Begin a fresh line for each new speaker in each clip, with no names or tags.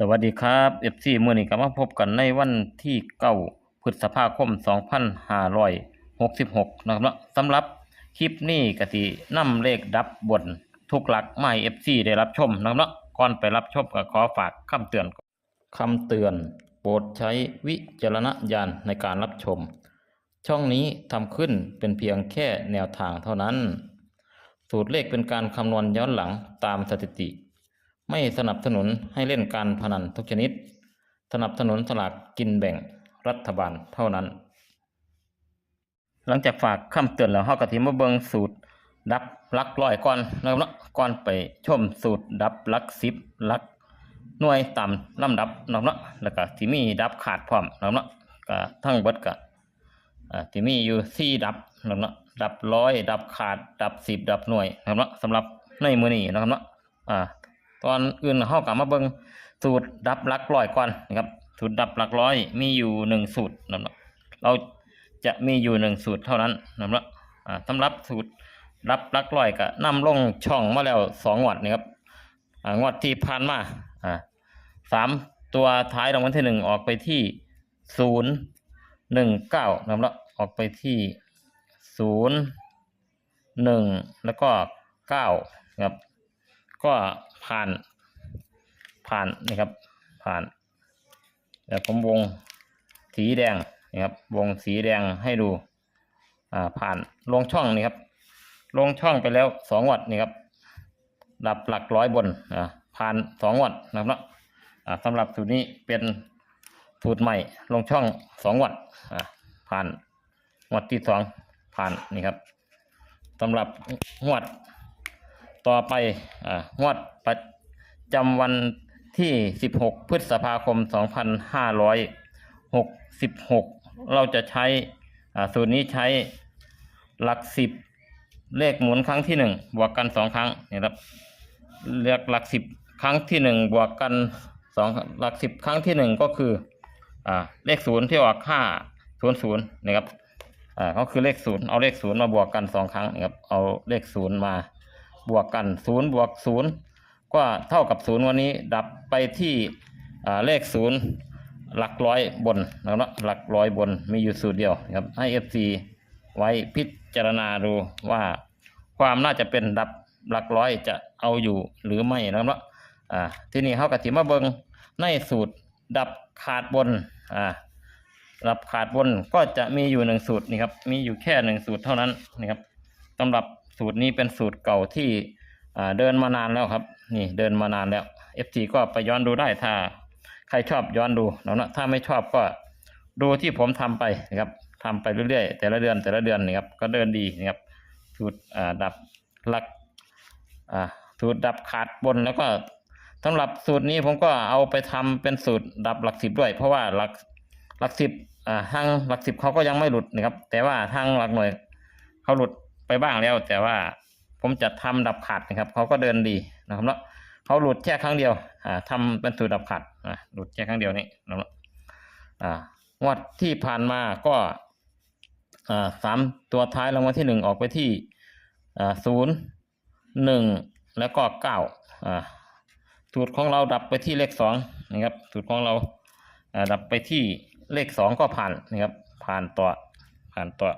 สวัสดีครับเอฟซีมื่อนี้ก็มาพบกันในวันที่เก้าพฤษภาคม 2566 นะครับเนาะสำหรับคลิปนี้กสินำเลขดับบนทุกหลักไม่เอฟซีได้รับชมนะครับเนาะก่อนไปรับชมก็ขอฝากคำเตือนก่อนคำเตือน โปรดใช้วิจารณญาณในการรับชม ช่องนี้ทำขึ้นเป็นเพียงแค่แนวทางเท่านั้น สูตรเลขเป็นการคำนวณย้อนหลังตามสถิติ ไม่สนับสนุนให้เล่นการพนันทุกชนิด สนับสนุนสลากกินแบ่งรัฐบาลเท่านั้น หลังจากฝากคำเตือนแล้วเฮาก็สิมาเบิงสูตร ดับลักร้อยก่อนนะครับเนาะก่อนไปชมสูตรดับลักสิบลักหน่วยตามลำดับนะครับเนาะแล้วก็สิมีดับขาดพร้อมนะครับเนาะก็ทั้งเบิดก็อ่าสิมีอยู่สี่ดับนะครับเนาะดับร้อยดับขาดดับสิบดับหน่วยนะครับเนาะสำหรับในมือนี้นะครับเนาะอ่า ตอนอื่นเฮากลับมาเบิ่งสูตรดับหลักร้อยก่อนนะครับสูตรดับหลักร้อยมีอยู่หนึ่งสูตรนะครับเราจะมีอยู่หนึ่งสูตรเท่านั้นนะครับสำหรับสูตรดับหลักร้อยก็นำลงช่องมาแล้วสองงวดนะครับงวดที่ผ่านมาอ่าสามตัวท้ายรางวัลที่หนึ่งออกไปที่ศูนย์หนึ่งเก้านะครับออกไปที่ศูนย์หนึ่งแล้วก็เก้านะครับ ก็ผ่านผ่านนะครับ ผ่าน แต่ผมวงสีแดงนะครับ วงสีแดงให้ดูอ่าผ่านลงช่องนี่ครับ ลงช่องไปแล้วสองวัดนี่ครับดับหลักร้อยบนอ่าผ่านสองวัดนะครับเนาะอ่าสำหรับสูตรนี้เป็นสูตรใหม่ลงช่องสองวัดอ่าผ่านงวดที่สองผ่านนี่ครับสำหรับงวด ต่อไปงวดประจำวันที่ 16 พฤษภาคม 2566 เราจะใช้สูตรนี้ใช้หลักสิบเลขหมุนครั้งที่หนึ่งบวกกันสองครั้งนี่ครับเรียกหลักสิบครั้งที่หนึ่งบวกกันสองหลักสิบครั้งที่หนึ่งก็คืออเลขศูนย์ที่ออกห้าศูนย์ศูนย์นะครับอ่าก็คือเลขศูนย์เอาเลขศูนย์มาบวกกันสองครั้งนะครับเอาเลขศูนย์มา บวกกันศูนย์บวกศูนย์ก็เท่ากับศูนย์วันนี้ดับไปที่เลขศูนย์หลักร้อยบนนะครับหลักร้อยบนมีอยู่สูตรเดียวครับให้ FC ไว้พิจารณาดูว่าความน่าจะเป็นดับหลักร้อยจะเอาอยู่หรือไม่นะครับอ่าที่นี่เขากระติมาเบิงในสูตรดับขาดบนอ่าดับขาดบนก็จะมีอยู่หนึ่งสูตรนี่ครับมีอยู่แค่หนึ่งสูตรเท่านั้นนะครับสำหรับ สูตรนี้เป็นสูตรเก่าที่เดินมานานแล้วครับ นี่เดินมานานแล้ว FT ก็ไปย้อนดูได้ถ้าใครชอบย้อนดูเนาะนะถ้าไม่ชอบก็ดูที่ผมทำไปนะครับทำไปเรื่อยๆแต่ละเดือนแต่ละเดือนนะครับก็เดินดีนะครับสูตรดับหลักสูตรดับขาดบนแล้วก็สำหรับสูตรนี้ผมก็เอาไปทำเป็นสูตรดับหลักสิบด้วย เพราะว่าหลักหลักสิบทางหลักสิบเขาก็ยังไม่หลุดนะครับ แต่ว่าทางหลักหน่วยเขาหลุด ไปบ้างแล้ว แต่ว่าผมจะทำดับขาดนะครับเขาก็เดินดีนะครับเนาะเขาหลุดแค่ครั้งเดียวอ่าทำเป็นสูตรดับขาดอ่าหลุดแค่ครั้งเดียวนี่นะครับอ่างวดที่ผ่านมาก็อ่าสามตัวท้ายรางวัลที่หนึ่งออกไปที่อ่าศูนย์หนึ่งแล้วก็เก้าอ่าสูตรของเราดับไปที่เลขสองนะครับสูตรของเราอ่าดับไปที่เลขสองก็ผ่านนะครับผ่านตัวผ่านตัว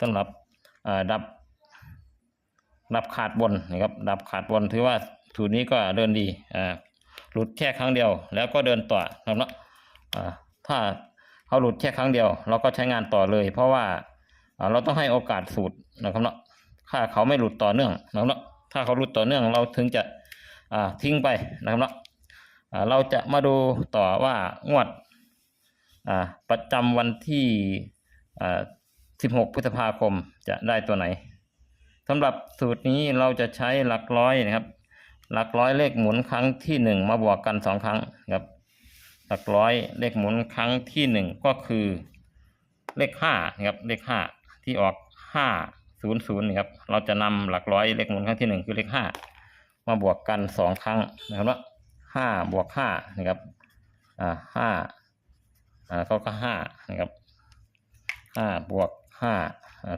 สำหรับอ่าดับ ดับขาดบนนะครับดับขาดบนถือว่าสูตรนี้ก็เดินดีอ่าหลุดแค่ครั้งเดียว แล้วก็เดินต่อนะครับเนาะอ่าถ้าเขาหลุดแค่ครั้งเดียว เราก็ใช้งานต่อเลย เพราะว่าเราต้องให้โอกาสสูตรนะครับเนาะถ้าเขาไม่หลุดต่อเนื่องนะครับเนาะถ้าเขาหลุดต่อเนื่องเราถึงจะอ่าทิ้งไปนะครับเนาะอ่าเราจะมาดูต่อว่างวดอ่าประจำวันที่อ่า16 พฤษภาคมจะได้ตัวไหน สำหรับสูตรนี้เราจะใช้หลักร้อยนะครับ หลักร้อยเลขหมุนครั้งที่หนึ่งมาบวกกันสองครั้งครับ หลักร้อยเลขหมุนครั้งที่หนึ่งก็คือเลขห้านะครับเลขห้าที่ออกห้าศูนย์ศูนย์นะครับเราจะนำหลักร้อยเลขหมุนครั้งที่หนึ่งคือเลขห้ามาบวกกันสองครั้งนะครับว่าห้าบวกห้านะครับอ่าห้าอ่าก็ก็ห้านะครับห้าบวกห้า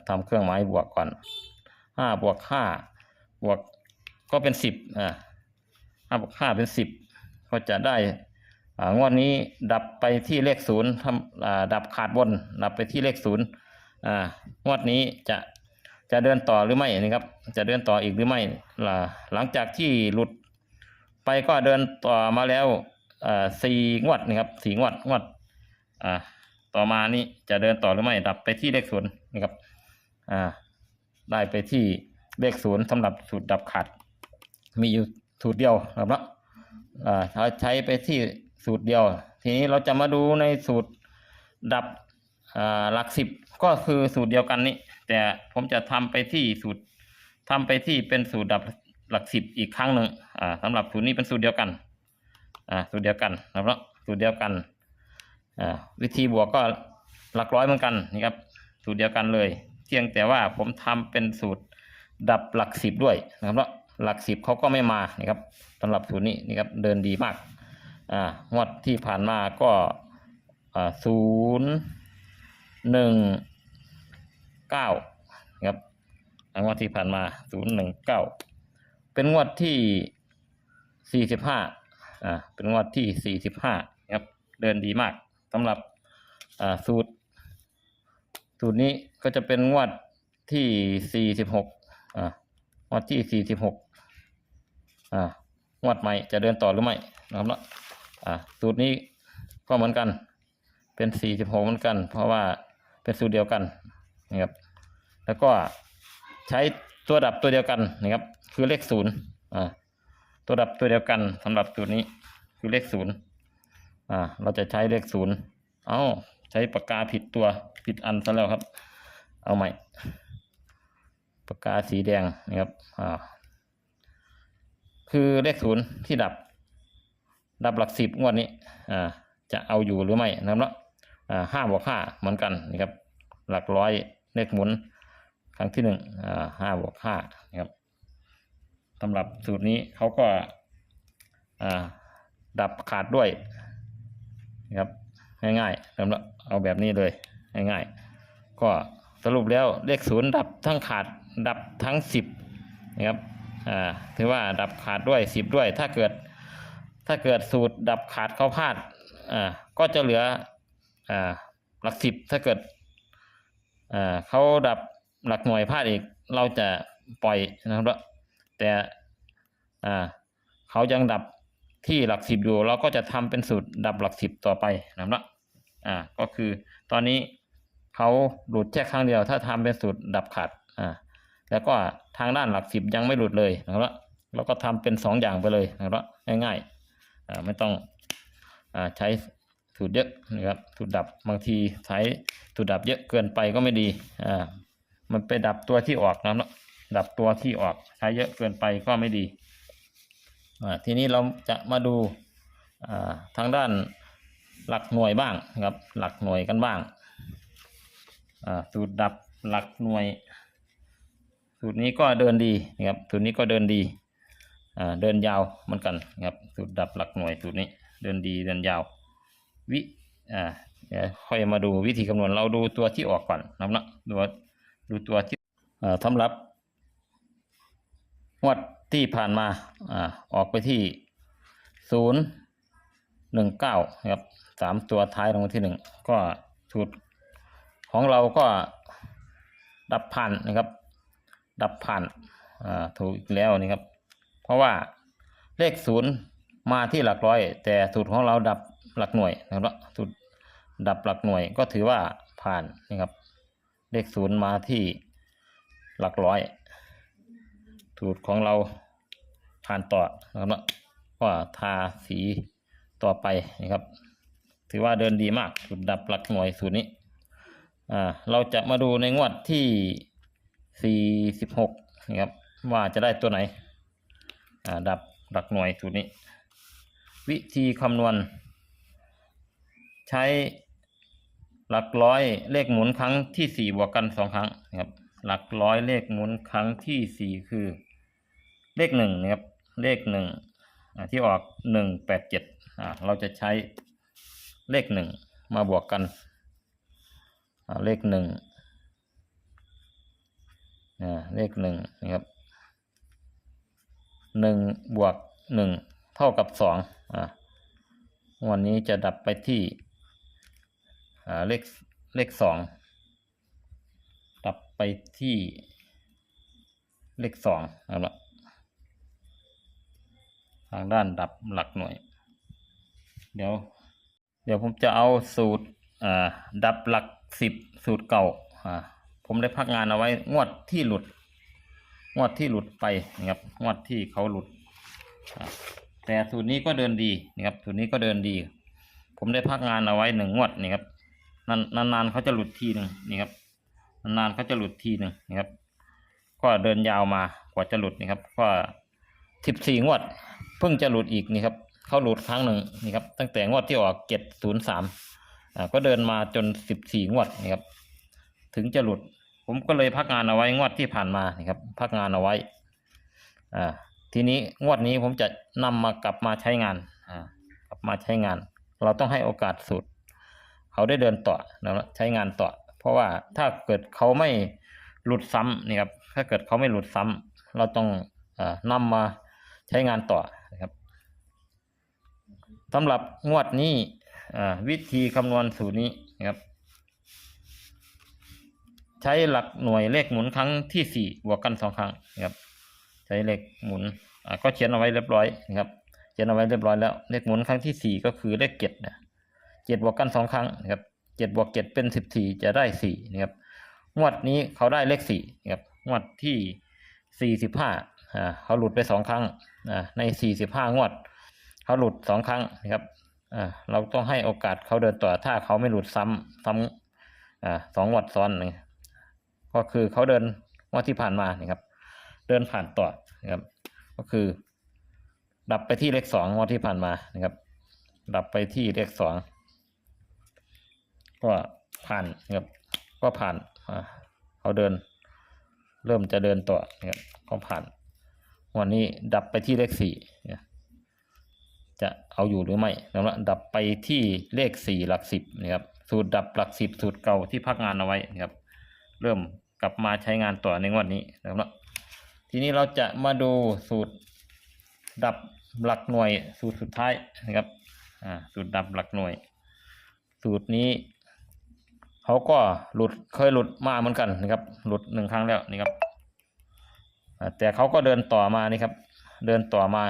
ทำเครื่องหมายบวกก่อน ห้าบวกห้าบวกก็เป็นสิบอ่าห้าบวกห้าเป็นสิบก็จะได้อ่างวดนี้ดับไปที่เลขศูนย์ทำอ่าดับขาดบน ดับไปที่เลขศูนย์อ่างวดนี้จะจะเดินต่อหรือไม่นะครับ จะเดินต่ออีกหรือไม่ล่ะหลังจากที่หลุดไปก็เดินต่อมาแล้วอ่าสี่งวดนะครับสี่งวดงวดอ่าต่อมานี้จะเดินต่อหรือไม่ดับไปที่เลขศูนย์นะครับอ่า ได้ไปที่เลขศูนย์สำหรับสูตรดับขาด มีอยู่สูตรเดียวนะครับเนาะเราใช้ไปที่สูตรเดียว ทีนี้เราจะมาดูในสูตรดับหลักสิบก็คือสูตรเดียวกันนี้ แต่ผมจะทำไปที่สูตรทำไปที่เป็นสูตรดับหลักสิบอีกครั้งหนึ่งอ่าสำหรับสูตรนี้เป็นสูตรเดียวกันสูตรเดียวกันนะครับสูตรเดียวกันวิธีบวกก็หลักร้อยเหมือนกันนี่ครับสูตรเดียวกันเลย เพียงแต่ว่าผมทำเป็นสูตรดับหลักสิบด้วยนะครับแล้วหลักสิบเขาก็ไม่มานะครับสำหรับสูตรนี้นี่ครับเดินดีมากอ่างวดที่ผ่านมาก็อ่าศูนย์หนึ่งเก้านะครับอ่างวดที่ผ่านมาศูนย์หนึ่งเก้าเป็นงวดที่สี่สิบห้าอ่าเป็นงวดที่สี่สิบห้าครับเดินดีมากสำหรับอ่าสูตร สูตรนี้ก็จะเป็นงวดที่สี่สิบหกอ่างวดที่สี่สิบหกอ่างวดใหม่จะเดินต่อหรือไม่นะครับเนาะอ่าสูตรนี้ก็เหมือนกัน เป็นสี่สิบหกเหมือนกัน เพราะว่าเป็นสูตรเดียวกันนะครับแล้วก็ใช้ตัวดับตัวเดียวกันนะครับ คือเลขศูนย์อ่าตัวดับตัวเดียวกันสำหรับสูตรนี้คือเลขศูนย์อ่าเราจะใช้เลขศูนย์เอ้า ใช้ปากกาผิดตัวผิดอันซะแล้วครับ เอาใหม่ ปากกาสีแดงนะครับอ่าคือเลขศูนย์ที่ดับ ดับหลักสิบงวดนี้อ่าจะเอาอยู่หรือไม่นะครับเนาะอ่าห้าบวกห้าเหมือนกันนะครับ หลักร้อยเลขหมุนครั้งที่หนึ่งอ่าห้าบวกห้านะครับสำหรับสูตรนี้เขาก็อ่าดับขาดด้วยนะครับ ง่ายๆสำหรับเอาแบบนี้เลยง่ายๆก็สรุปแล้วเลขศูนย์ดับทั้งขาดดับทั้งสิบนะครับอ่าถือว่าดับขาดด้วยสิบด้วย ถ้าเกิดถ้าเกิดสูตรดับขาดเขาพลาดอ่าก็จะเหลืออ่าหลักสิบถ้าเกิดอ่าเขาดับหลักหน่วยพลาดอีกเราจะปล่อยนะครับแต่อ่าเขายังดับ ที่หลักสิบอยู่ เราก็จะทำเป็นสูตรดับหลักสิบต่อไปนะครับอ่าก็คือตอนนี้เขาหลุดแค่ครั้งเดียว ถ้าทำเป็นสูตรดับขาดอ่าแล้วก็ทางด้านหลักสิบยังไม่หลุดเลยนะครับเราก็ทำเป็นสองอย่างไปเลยนะครับง่ายๆอ่าไม่ต้องอ่าใช้สูตรเยอะนะครับสูตรดับบางทีใช้สูตรดับเยอะเกินไปก็ไม่ดีอ่ามันไปดับตัวที่ออกนะครับดับตัวที่ออกใช้เยอะเกินไปก็ไม่ดี ทีนี้เราจะมาดูทางด้านหลักหน่วยบ้างนะครับหลักหน่วยกันบ้างสูตรดับหลักหน่วย สูตรนี้ก็เดินดีนะครับสูตรนี้ก็เดินดีเดินยาวเหมือนกันนะครับสูตรดับหลักหน่วยสูตรนี้เดินดีเดินยาว วิค่อยมาดูวิธีคำนวณเราดูตัวที่ออกก่อนนะครับนะดูดูตัวที่อ่าสำหรับงวด ที่ผ่านมาอ่าออกไปที่ศูนย์หนึ่งเก้าครับสามตัวท้ายรางวัลที่หนึ่งก็สูตรของเราก็ดับผ่านนะครับ ดับผ่านอ่าถูกอีกแล้วนี่ครับ เพราะว่าเลขศูนย์มาที่หลักร้อย แต่สูตรของเราดับหลักหน่วยนะครับสูตรดับหลักหน่วยก็ถือว่าผ่านนะครับ เลขศูนย์มาที่หลักร้อย สูตรของเราผ่านต่อนะครับก็ทาสีต่อไปนะครับ ถือว่าเดินดีมากสูตรดับหลักหน่วยสูตรนี้อ่าเราจะมาดูในงวดที่สี่สิบหกนะครับว่าจะได้ตัวไหนอ่าดับหลักหน่วยสูตรนี้ วิธีคำนวณ ใช้หลักร้อยเลขหมุนครั้งที่สี่บวกกันสองครั้งนะครับหลักร้อยเลขหมุนครั้งที่สี่คือ เลขหนึ่งนะครับเลขหนึ่งที่ออกหนึ่งแปดเจ็ดอ่าเราจะใช้เลขหนึ่งมาบวกกันอ่าเลขหนึ่งอ่าเลขหนึ่งนะครับหนึ่งบวกหนึ่งเท่ากับสองอ่าวันนี้จะดับไปที่อ่าเลขเลขสองดับไปที่เลขสองเอาละ ทางด้านดับหลักหน่วย เดี๋ยว เดี๋ยวผมจะเอาสูตรดับหลักสิบสูตรเก่าผมได้พักงานเอาไว้งวดที่หลุด งวดที่หลุดไปนะครับงวดที่เขาหลุด แต่สูตรนี้ก็เดินดีนะครับสูตรนี้ก็เดินดี ผมได้พักงานเอาไว้หนึ่งงวดนี่ครับนานนานๆเขาจะหลุดทีหนึ่งนี่ครับนานๆเขาจะหลุดทีหนึ่งนะครับ ก็เดินยาวมากว่าจะหลุดนี่ครับ ก็สิบสี่งวด เพิ่งจะหลุดอีกนี่ครับเขาหลุดครั้งหนึ่งนี่ครับตั้งแต่งวดที่ออกเจ็ดศูนย์สามอ่าก็เดินมาจนสิบสี่งวดนี่ครับ ถึงจะหลุด ผมก็เลยพักงานเอาไว้งวดที่ผ่านมานี่ครับพักงานเอาไว้อ่าทีนี้งวดนี้ผมจะนำมากลับมาใช้งานอ่ากลับมาใช้งาน เราต้องให้โอกาสสูตรเขาได้เดินต่อแล้วใช้งานต่อ เพราะว่าถ้าเกิดเขาไม่หลุดซ้ำนี่ครับถ้าเกิดเขาไม่หลุดซ้ำเราต้องเออนำมาใช้งานต่อ นะครับสำหรับงวดนี้วิธีคำนวณสูตรนี้นะครับ ใช้หลักหน่วยเลขหมุนครั้งที่สี่บวกกันสองครั้งนะครับ ใช้เลขหมุนก็เขียนเอาไว้เรียบร้อยนะครับเขียนเอาไว้เรียบร้อยแล้วเลขหมุนครั้งที่สี่ก็คือเลขเจ็ดนะเจ็ดบวกกันสองครั้งนะครับเจ็ดบวกเจ็ดเป็นสิบสี่จะได้สี่นะครับงวดนี้เขาได้เลขสี่นะครับงวดที่สี่สิบห้า อ่าเขาหลุดไปสองครั้งอ่าในสี่สิบห้างวดเขาหลุดสองครั้งนะครับอ่าเราต้องให้โอกาสเขาเดินต่อถ้าเขาไม่หลุดซ้ำซ้ำอ่าสองงวดซ้อนนี่ก็คือเขาเดินงวดที่ผ่านมานะครับ เดินผ่านต่อนะครับ ก็คือ ดับไปที่เลขสองงวดที่ผ่านมานะครับ ดับไปที่เลขสองก็ผ่านนะครับก็ผ่านอ่าเขาเดิน เริ่มจะเดินต่อนะครับก็ผ่าน วันนี้ดับไปที่เลขสี่จะเอาอยู่หรือไม่นะครับดับไปที่เลขสี่หลักสิบนะครับสูตรดับหลักสิบสูตรเก่าที่พักงานเอาไว้นะครับ เริ่มกลับมาใช้งานต่อในงวดนี้นะครับทีนี้เราจะมาดูสูตรดับหลักหน่วยสูตรสุดท้ายนะครับอ่าสูตรดับหลักหน่วย สูตรนี้เขาก็หลุดเคยหลุดมาเหมือนกันนะครับ หลุดหนึ่งครั้งแล้วนี่ครับ แต่เขาก็เดินต่อมานี่ครับ เดินต่อมา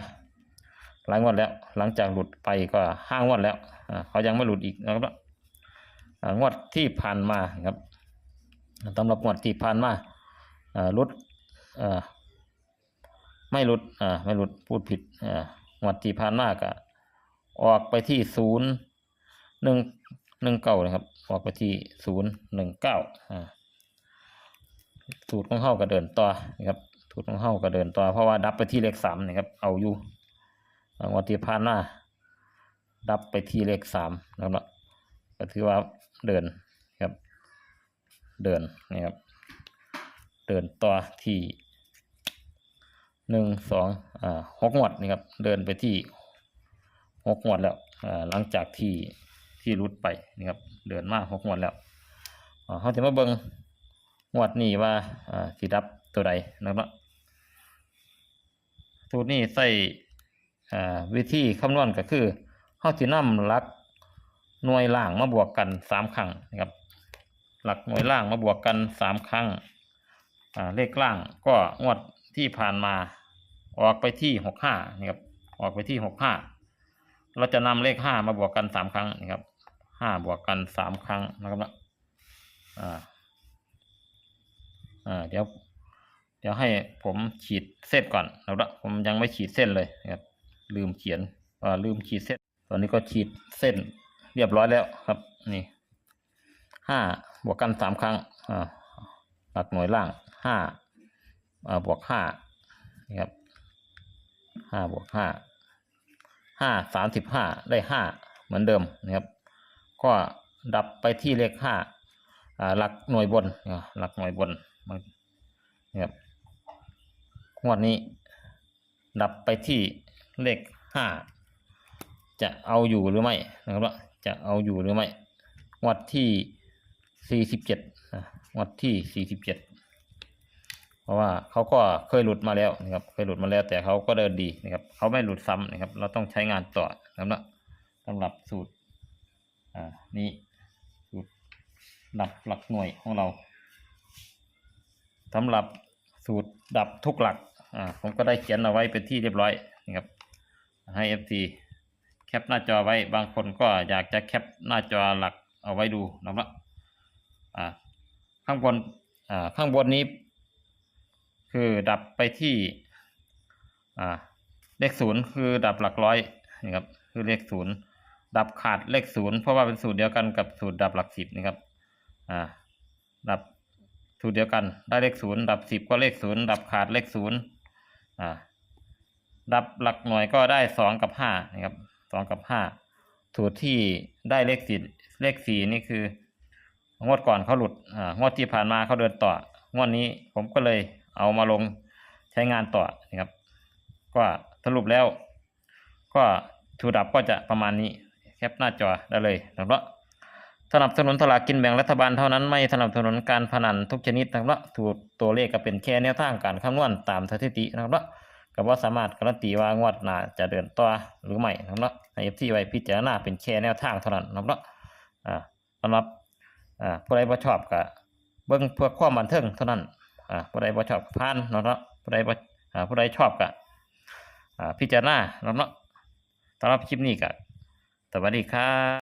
หลายงวดแล้ว หลังจากหลุดไปก็ห้างวดแล้วเขายังไม่หลุดอีกนะครับงวดที่ผ่านมาครับสำหรับงวดที่ผ่านมาหลุดไม่หลุดไม่หลุดพูดผิดงวดที่ผ่านมาก็ออกไปที่ศูนย์หนึ่งหนึ่งเก้านะครับ ออกไปที่ศูนย์หนึ่งเก้าสูตรของเฮาก็เดินต่อนะครับ สูตรของเฮาก็เดินต่อเพราะว่าดับไปที่เลขสามนะครับ เอาอยู่อ่างวดที่ผ่านมาดับไปที่เลขสามนะครับเนาะก็ถือว่าเดินครับ เดินนะครับ เดินต่อที่หนึ่งสองอ่าหกงวดนะครับ เดินไปที่หกงวดแล้วอ่าหลังจากที่ที่รุดไปนะครับ เดินมาหกงวดแล้วอ่าเขาจะมาเบิงงวดนี้ว่าอ่าสิดับตัวใดนะครับ สูตรนี้ใส่วิธีคำนวณก็คือเฮาสินำหลักหน่วยล่างมาบวกกันสามครั้งนะครับ หลักหน่วยล่างมาบวกกันสามครั้งเลขล่างก็งวดที่ผ่านมาออกไปที่หกห้านะครับออกไปที่หกห้าเราจะนำเลขห้ามาบวกกันสามครั้งนะครับห้าบวกกันสามครั้งนะครับนะอ่าอ่าเดี๋ยว เดี๋ยวให้ผมขีดเส้นก่อนแล้วละผมยังไม่ขีดเส้นเลยนะครับ ลืมเขียนอ่าลืมขีดเส้น ตอนนี้ก็ขีดเส้นเรียบร้อยแล้วครับ นี่ห้าบวกกันสามครั้งอ่าหลักหน่วยล่างห้าอ่าบวกห้านี่ครับห้าบวกห้าห้าสามสิบห้าได้ห้าเหมือนเดิมนะครับ ก็ดับไปที่เลขห้าอ่าหลักหน่วยบนหลักหน่วยบนนะครับ งวดนี้ ดับไปที่เลขห้าจะเอาอยู่หรือไม่นะครับว่าจะเอาอยู่หรือไม่งวดที่สี่สิบเจ็ดงวดที่สี่สิบเจ็ดเพราะว่าเขาก็เคยหลุดมาแล้วนะครับเคยหลุดมาแล้วแต่เขาก็เดินดีนะครับเขาไม่หลุดซ้ำนะครับ เราต้องใช้งานต่อนะครับนะสำหรับสูตรอ่านี้สูตรดับหลักหน่วยของเราสำหรับสูตรดับทุกหลัก อ่าผมก็ได้เขียนเอาไว้เป็นที่เรียบร้อยนะครับ ให้ FC แคปหน้าจอไว้บางคนก็อยากจะแคปหน้าจอหลักเอาไว้ดูนะครับอ่าข้างบนอ่าข้างบนนี้ คือดับไปที่อ่าเลขศูนย์คือดับหลักร้อยนะครับคือเลขศูนย์ดับขาดเลขศูนย์เพราะว่าเป็นสูตรเดียวกันกับสูตรดับหลักสิบนะครับอ่าดับสูตรเดียวกันได้เลขศูนย์ดับสิบก็เลขศูนย์ดับขาดเลขศูนย์ อ่าดับหลักหน่วยก็ได้สองกับห้านะครับสองกับห้าสูตรที่ได้เลขสี่เลขสี่นี่คืองวดก่อนเขาหลุดอ่างวดที่ผ่านมาเขาเดินต่องวดนี้ผมก็เลยเอามาลงใช้งานต่อนะครับ ก็สรุปแล้ว ก็ถูดับก็จะประมาณนี้แคปหน้าจอได้เลยนะครับ สนับสนุนสลากกินแบ่งรัฐบาลเท่านั้นไม่สนับสนุนการพนันทุกชนิดนะครับถูกตัวเลขก็เป็นแค่แนวทางการคำนวณตามสถิตินะครับก็ว่าสามารถการันตีว่างวดหน้าจะเดินต่อหรือไม่นะครับให้เอฟซีไว้พิจารณาเป็นแค่แนวทางเท่านั้นนะครับอ่าสำหรับอ่าผู้ใดบ่ชอบก็เบิ่งเพื่อความบันเทิงเท่านั้นอ่าผู้ใดบ่ชอบผ่านนะครับผู้ใดอ่าผู้ใดชอบก็อ่าพิจารณาแล้วเนาสำหรับคลิปนี้ก็สวัสดีครับ